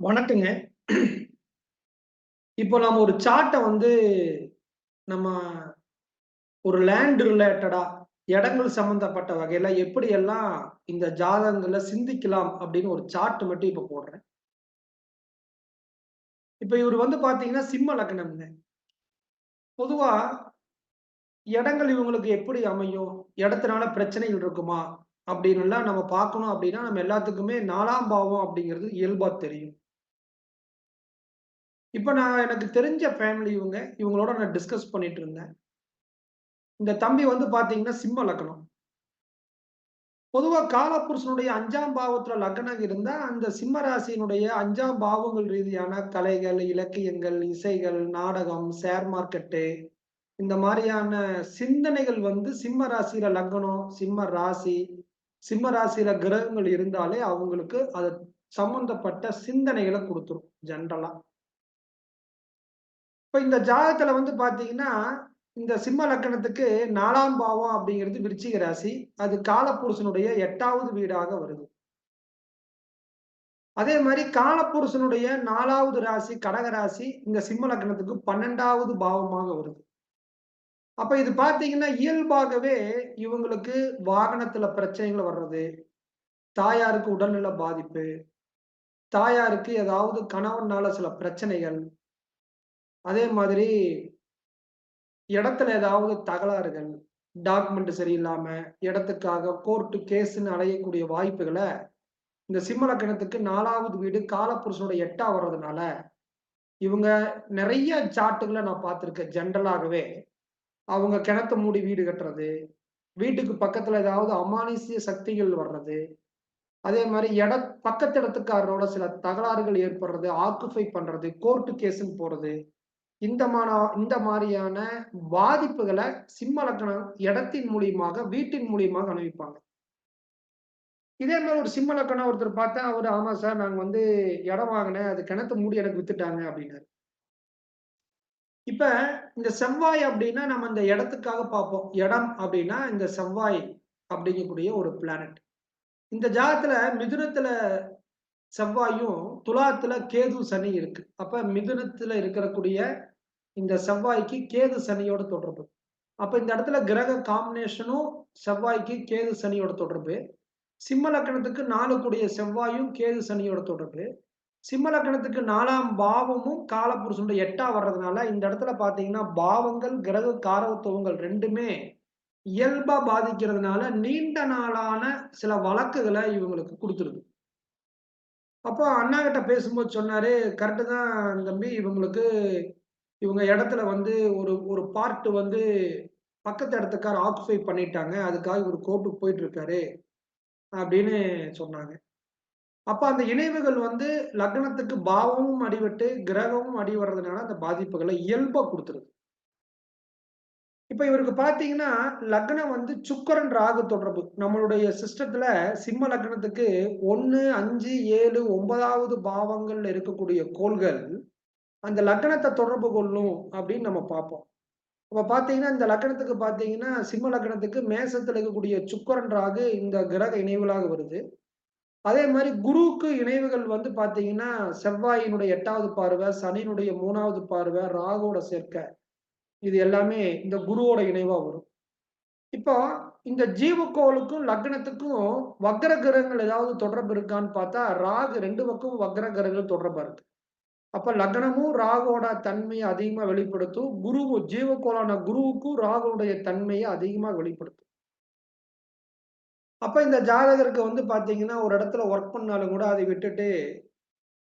வணக்கங்க. இப்போ நம்ம ஒரு சார்ட்டை வந்து நம்ம ஒரு லேண்ட் ரிலேட்டடா இடங்கள் சம்பந்தப்பட்ட வகையில எப்படி எல்லாம் இந்த ஜாதகங்களை சிந்திக்கலாம் அப்படின்னு ஒரு சார்ட் மட்டும் இப்ப போடுறேன். இப்ப இவர் வந்து பார்த்தீங்கன்னா, சிம்ம லக்னம்ங்க. பொதுவா இடங்கள் இவங்களுக்கு எப்படி அமையும்? இடத்தினால பிரச்சனைகள் இருக்குமா? அப்படின்னுலாம் நம்ம பார்க்கணும் அப்படின்னா, நம்ம எல்லாத்துக்குமே நாலாம் பாவம் அப்படிங்கிறது இயல்பா தெரியும். இப்போ நான் எனக்கு தெரிஞ்ச ஃபேமிலி இவங்க. இவங்களோட நான் டிஸ்கஸ் பண்ணிட்டு இருந்தேன். இந்த தம்பி வந்து பார்த்தீங்கன்னா, சிம்ம லக்னம். பொதுவா காலபுருஷனுடைய 5ஆம் பாவத்துல லக்னம் இருந்தா, அந்த சிம்ம ராசியினுடைய அஞ்சாம் பாவங்கள் ரீதியான கலைகள், இலக்கியங்கள், இசைகள், நாடகம், ஷேர் மார்க்கெட்டு இந்த மாதிரியான சிந்தனைகள் வந்து சிம்ம ராசியில லக்னம், சிம்ம ராசி, சிம்ம ராசியில கிரகங்கள் இருந்தாலே அவங்களுக்கு அது சம்பந்தப்பட்ட சிந்தனைகளை கொடுத்துரும் ஜென்ரலாக இப்ப இந்த ஜாதகத்துல வந்து பார்த்தீங்கன்னா, இந்த சிம்ம லக்கணத்துக்கு நாலாம் பாவம் அப்படிங்கிறது விருச்சிக ராசி. அது காலபுருஷனுடைய எட்டாவது வீடாக வருது. அதே மாதிரி காலப்புருஷனுடைய நாலாவது ராசி கடகராசி இந்த சிம்ம லக்னத்துக்கு 12வது பாவமாக வருது. அப்ப இது பார்த்தீங்கன்னா, இயல்பாகவே இவங்களுக்கு வாகனத்துல பிரச்சனைகள் வர்றது, தாயாருக்கு உடல்நல பாதிப்பு, தாயாருக்கு ஏதாவது கணவனால சில பிரச்சனைகள், அதே மாதிரி இடத்துல ஏதாவது தகராறுகள், டாக்குமெண்ட் சரியில்லாம, இடத்துக்காக கோர்ட்டு கேஸ்ன்னு அலையக்கூடிய வாய்ப்புகளை இந்த சிம்மலக்கணத்துக்கு நாலாவது வீடு காலபுருஷனுடைய 8ஆ வர்றதுனால, இவங்க நிறைய சாட்டுகளை நான் பார்த்துருக்கேன் ஜென்ரலாகவே அவங்க கிணத்த மூடி வீடு கட்டுறது, வீட்டுக்கு பக்கத்துல ஏதாவது அமானுஷ்ய சக்திகள் வர்றது, அதே மாதிரி இட பக்கத்து இடத்துக்காரரோட சில தகராறுகள் ஏற்படுறது, ஆக்குஃபை பண்றது, கோர்ட்டு கேஸுன்னு போறது. இந்த மானா இந்த மாதிரியான பாதிப்புகளை சிம்ம லக்னம் இடத்தின் மூலியமாக, வீட்டின் மூலியமாக அனுபவிப்பாங்க. இதே மாதிரி ஒரு சிம்ம லக்கணம் ஒருத்தர் பார்த்தா, அவர் "ஆமா சார் நாங்க வந்து இடம் வாங்கினேன் அது கிணத்து மூடி எனக்கு வித்துட்டாங்க" அப்படின்னாரு. இப்ப இந்த செவ்வாய் அப்படின்னா, நம்ம இந்த இடத்துக்காக பார்ப்போம். இடம் அப்படின்னா, இந்த செவ்வாய் அப்படிங்கக்கூடிய ஒரு பிளானட். இந்த ஜாதகத்துல மிதுனத்துல செவ்வாயும், துலாத்துல கேது, சனி இருக்கு. அப்ப மிதுனத்துல இருக்கக்கூடிய இந்த செவ்வாய்க்கு கேது, சனியோட தொடர்பு. அப்ப இந்த இடத்துல கிரக காம்பினேஷனும் செவ்வாய்க்கு கேது, சனியோட தொடர்பு. சிம்ம லக்னத்துக்கு நாலு கூடிய செவ்வாயும், கேது, சனியோட தொடர்பு. சிம்ம லக்னத்துக்கு நாலாம் பாவமும் காலபுருஷனுடைய 8ஆ வர்றதுனால, இந்த இடத்துல பார்த்தீங்கன்னா, பாவங்கள், கிரக காரகத்துவங்கள் ரெண்டுமே இயல்பா பாதிக்கிறதுனால, நீண்ட நாளான சில வழக்குகளை இவங்களுக்கு கொடுத்துருது அப்போ அண்ணாகிட்ட பேசும்போது சொன்னாரு, கரெக்டு தான் தம்பி. இவங்களுக்கு இவங்க இடத்துல வந்து ஒரு ஒரு பார்ட் வந்து பக்கத்து இடத்துக்கார் ஆக்குபை பண்ணிட்டாங்க. அதுக்காக இவர் கோர்ட்டுக்கு போயிட்டு இருக்காரு" அப்படின்னு சொன்னாங்க. அப்ப அந்த இணைவுகள் வந்து லக்னத்துக்கு பாவமும் அடிபட்டு, கிரகமும் அடி வர்றதுனால அந்த பாதிப்புகளை இயல்பா கொடுத்துருது இப்ப இவருக்கு பார்த்தீங்கன்னா, லக்னம் வந்து சுக்கரன் ராகு தொடர்பு. நம்மளுடைய சிஸ்டத்துல சிம்ம லக்னத்துக்கு 1, 5, 7, 9வது பாவங்கள்ல இருக்கக்கூடிய கோள்கள், அந்த லக்கணத்தை தொடர்பு கொள்ளும் அப்படின்னு நம்ம பார்ப்போம். அப்ப பாத்தீங்கன்னா இந்த லக்கணத்துக்கு பார்த்தீங்கன்னா, சிம்ம லக்கணத்துக்கு மேசத்துல இருக்கக்கூடிய சுக்கரன் ராகு இந்த கிரக இணைவுகளாக வருது. அதே மாதிரி குருவுக்கு இணைவுகள் வந்து பாத்தீங்கன்னா செவ்வாயினுடைய எட்டாவது பார்வை, சனியினுடைய மூணாவது பார்வை, ராகுவோட சேர்க்கை. இது எல்லாமே இந்த குருவோட இணைவா வரும். இப்போ இந்த ஜீவக்கோளுக்கும், லக்னத்துக்கும் வக்ர கிரகங்கள் ஏதாவது தொடர்பு இருக்கான்னு பார்த்தா, ராகு ரெண்டு பக்கம் வக்ர கிரகங்கள் தொடர்பா இருக்கு. அப்ப லக்னமும் ராகுவோட தன்மையை அதிகமா வெளிப்படுத்தும். குருவும் ஜீவக்கோளான குருவுக்கும் ராகுடைய தன்மையை அதிகமா வெளிப்படுத்தும். அப்ப இந்த ஜாதகருக்கு வந்து பார்த்தீங்கன்னா, ஒரு இடத்துல ஒர்க் பண்ணாலும் கூட அதை விட்டுட்டு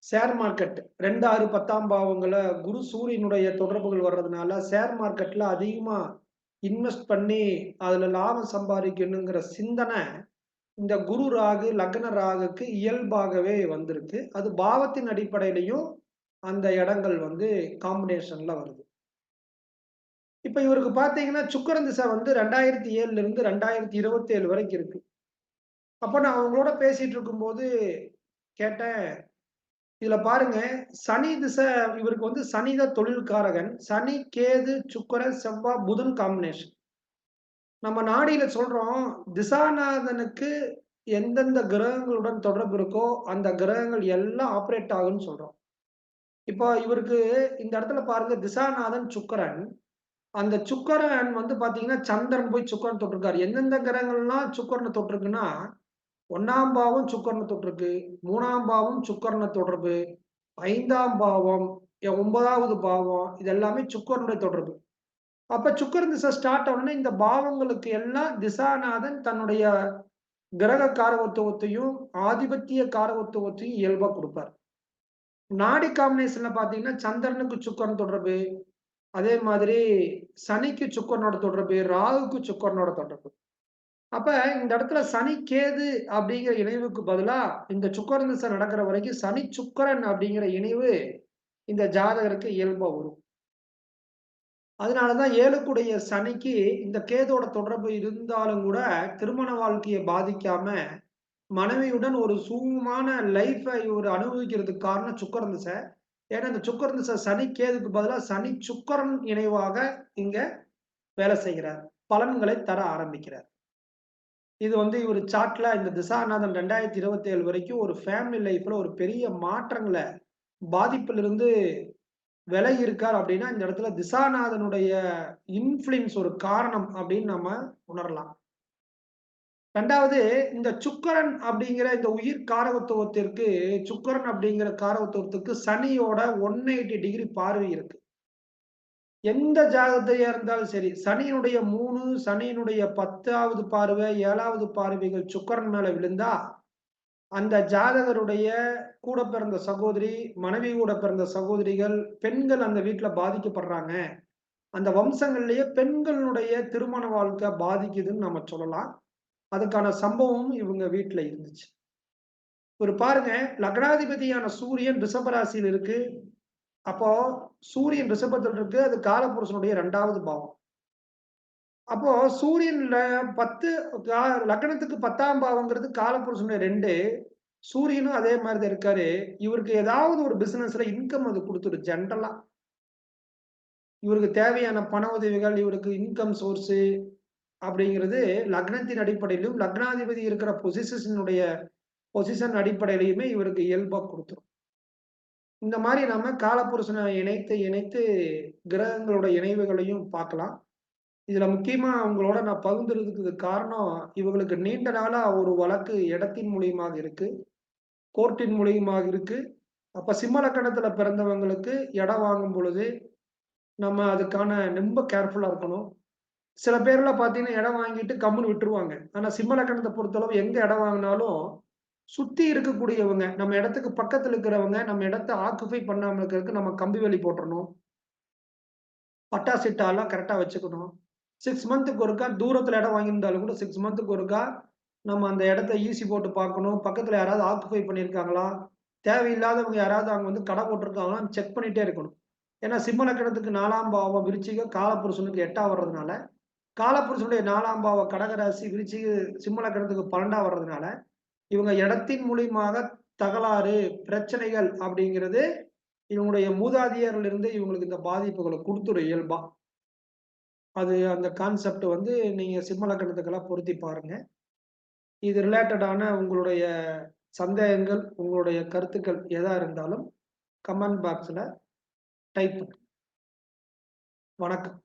ஷேர் மார்க்கெட் ரெண்டு ஆறு பத்தாம் பாவங்களை குரு, சூரியனுடைய தொடர்புகள் வர்றதுனால, ஷேர் மார்க்கெட்ல அதிகமா இன்வெஸ்ட் பண்ணி அதுல லாபம் சம்பாதிக்கணுங்கிற சிந்தனை இந்த குரு, ராகு, லக்ன ராகுக்கு இயல்பாகவே வந்திருக்கு. அது பாவத்தின் அடிப்படையிலையும் அந்த இடங்கள் வந்து காம்பினேஷன்ல வருது. இப்ப இவருக்கு பார்த்தீங்கன்னா, சுக்கரன் திசை வந்து 2007ல இருந்து 2027 வரைக்கும் இருக்கு. அப்ப நான் அவங்களோட பேசிட்டு இருக்கும்போது கேட்டேன், "இதுல பாருங்க, சனி திசை இவருக்கு வந்து சனித தொழில்காரகன். சனி, கேது, சுக்கரன் செவ்வாய், புதன் காம்பினேஷன். நம்ம நாடியில சொல்றோம், திசாநாதனுக்கு எந்தெந்த கிரகங்களுடன் தொடர்பு இருக்கோ அந்த கிரகங்கள் எல்லாம் ஆப்ரேட் ஆகும்னு சொல்றோம் இப்போ இவருக்கு இந்த இடத்துல பாருங்க திசாநாதன் சுக்கரன். அந்த சுக்கரன் வந்து பாத்தீங்கன்னா சந்திரன் போய் சுக்கரன் தொட்டிருக்காரு. எந்தெந்த கிரகங்கள்லாம் சுக்கரனை தொட்டிருக்குன்னா ஒன்னாம் பாவம் சுக்கரனை தொட்டிருக்கு மூணாம் பாவம் சுக்கரனை தொடர்பு ஐந்தாம் பாவம் ஒன்பதாவது பாவம் இது எல்லாமே சுக்கரனுடைய தொடர்பு அப்ப சுக்கரன் திசை ஸ்டார்ட் ஆனோடனே இந்த பாவங்களுக்கு எல்லாம் திசாநாதன் தன்னுடைய கிரக காரகத்துவத்தையும் ஆதிபத்திய காரகத்துவத்தையும் இயல்பா கொடுப்பார். நாடி காம்பினேஷன்ல பாத்தீங்கன்னா சந்திரனுக்கு சுக்கரன் தொடர்பு. அதே மாதிரி சனிக்கு சுக்கரனோட தொடர்பு ராகுக்கு சுக்கரனோட தொடர்பு. அப்ப இந்த இடத்துல சனி கேது அப்படிங்கிற இணைவுக்கு பதிலா இந்த சுக்கரன் திசை நடக்கிற வரைக்கும் சனி சுக்கரன் அப்படிங்கிற இணைவு இந்த ஜாதகருக்கு இயல்பா வரும். அதனாலதான் ஏழுக்குடைய சனிக்கு இந்த கேதோட தொடர்பு இருந்தாலும் கூட திருமண வாழ்க்கையை பாதிக்காம மனைவியுடன் ஒரு சுகமான லைஃபை இவர் அனுபவிக்கிறதுக்கு காரணம் சுக்கரன் திசை ஏன்னா இந்த சுக்கரன் திசை சனி கேதுக்கு பதிலாக சனி சுக்கரன் இணைவாக இங்க வேலை செய்கிறார். பலன்களை தர ஆரம்பிக்கிறார். இது வந்து இவர் சாட்ல இந்த திசாநாதன் ரெண்டாயிரத்தி இருபத்தி ஏழு வரைக்கும் ஒரு ஃபேமிலி லைஃப்ல ஒரு பெரிய மாற்றங்களை பாதிப்பிலிருந்து விலகி இருக்கார் அப்படின்னா இந்த இடத்துல திசாநாதனுடைய இன்ஃபுளுன்ஸ் ஒரு காரணம் அப்படின்னு நம்ம உணரலாம். ரெண்டாவது இந்த சுக்கரன் அப்படிங்கிற இந்த உயிர் காரகத்துவத்திற்கு சுக்கரன் அப்படிங்கிற காரகத்துவத்துக்கு சனியோட ஒன் எயிட்டி டிகிரி பார்வை இருக்கு. எந்த ஜாதகத்தையா இருந்தாலும் சரி சனியினுடைய மூணு சனியினுடைய பத்தாவது பார்வை ஏழாவது பார்வைகள் சுக்கரன் மேல விழுந்தா அந்த ஜாதகருடைய கூட பிறந்த சகோதரி மனைவி கூட பிறந்த சகோதரிகள் பெண்கள் அந்த வீட்டுல பாதிக்கப்படுறாங்க. அந்த வம்சங்கள்லயே பெண்களுடைய திருமண வாழ்க்கை பாதிக்குதுன்னு நம்ம சொல்லலாம். அதுக்கான சம்பவமும் இவங்க வீட்டுல இருந்துச்சு. ஒரு பாருங்க லக்னாதிபதியான சூரியன் ரிஷபராசியில் இருக்கு. அப்போ சூரியன் ரிஷபத்தில் இருக்கு அது காலபுருஷனுடைய ரெண்டாவது பாவம். அப்போ சூரியன்ல பத்து லக்னத்துக்கு பத்தாம் பாவங்கிறது காலபுருஷனுடைய ரெண்டு. சூரியனும் அதே மாதிரி தான் இருக்காரு. இவருக்கு ஏதாவது ஒரு பிசினஸ்ல இன்கம் அது கொடுத்துரு ஜென்ரலா இவருக்கு தேவையான பண உதவிகள் இவருக்கு இன்கம் சோர்ஸு அப்படிங்கிறது லக்னத்தின் அடிப்படையிலும் லக்னாதிபதி இருக்கிற பொசிஷனுடைய பொசிஷன் அடிப்படையிலையுமே இவருக்கு இயல்பா கொடுத்துரும். இந்த மாதிரி நம்ம காலப்புருஷனை இணைத்து இணைத்து கிரகங்களோட இணைவுகளையும் பார்க்கலாம். இதுல முக்கியமா அவங்களோட நான் பகிர்ந்துறதுக்கு காரணம் இவங்களுக்கு நீண்ட நாளா ஒரு வழக்கு இடத்தின் மூலியமாக இருக்கு கோர்ட்டின் மூலியமாக இருக்கு. அப்ப சிம்மலக்கணத்துல பிறந்தவங்களுக்கு இடம் வாங்கும் பொழுது நம்ம அதுக்கான ரொம்ப கேர்ஃபுல்லா இருக்கணும். சில பேர்ல பாத்தீங்கன்னா இடம் வாங்கிட்டு கம்முன்னு விட்டுருவாங்க. ஆனா சிம்மலக்கணத்தை பொறுத்தளவு எங்க இடம் வாங்கினாலும் சுத்தி இருக்கக்கூடியவங்க நம்ம இடத்துக்கு பக்கத்துல இருக்கிறவங்க நம்ம இடத்த ஆக்குபை பண்ணாம இருக்கிறதுக்கு நம்ம கம்பி வேலி போட்டுறணும். பட்டா சிட்டாலாம் கரெக்டா வச்சுக்கணும். சிக்ஸ் மந்த்துக்கு ஒருக்கா தூரத்துல இடம் வாங்கியிருந்தாலும் கூட சிக்ஸ் மந்த்துக்கு ஒருக்கா நம்ம அந்த இடத்த ஈசி போட்டு பார்க்கணும். பக்கத்துல யாராவது ஆக்குபை பண்ணியிருக்காங்களா? தேவையில்லாதவங்க யாராவது அங்க வந்து கடை போட்டிருக்காங்களான்னு செக் பண்ணிட்டே இருக்கணும். ஏன்னா சிம்ம லக்கணத்துக்கு நாலாம் பாவம் விருச்சிக காலப்புருஷனுக்கு எட்டா வர்றதுனால காலப்புருஷனுடைய நாலாம் பாவ கடகராசி விருச்சி சிம்ம லக்கணத்துக்கு பன்னெண்டா வர்றதுனால இவங்க இடத்தின் மூலியமாக தகராறு பிரச்சனைகள் அப்படிங்கிறது இவங்களுடைய மூதாதியர்களிருந்து இவங்களுக்கு இந்த பாதிப்புகளை கொடுத்துடும் இயல்பா. அது அந்த கான்செப்ட் வந்து நீங்க சிம்மலக்கணத்துக்கெல்லாம் பொருத்தி பாருங்க. இது ரிலேட்டடான உங்களுடைய சந்தேகங்கள் உங்களுடைய கருத்துக்கள் எதா இருந்தாலும் கமெண்ட் பாக்ஸில் டைப் வணக்கம்.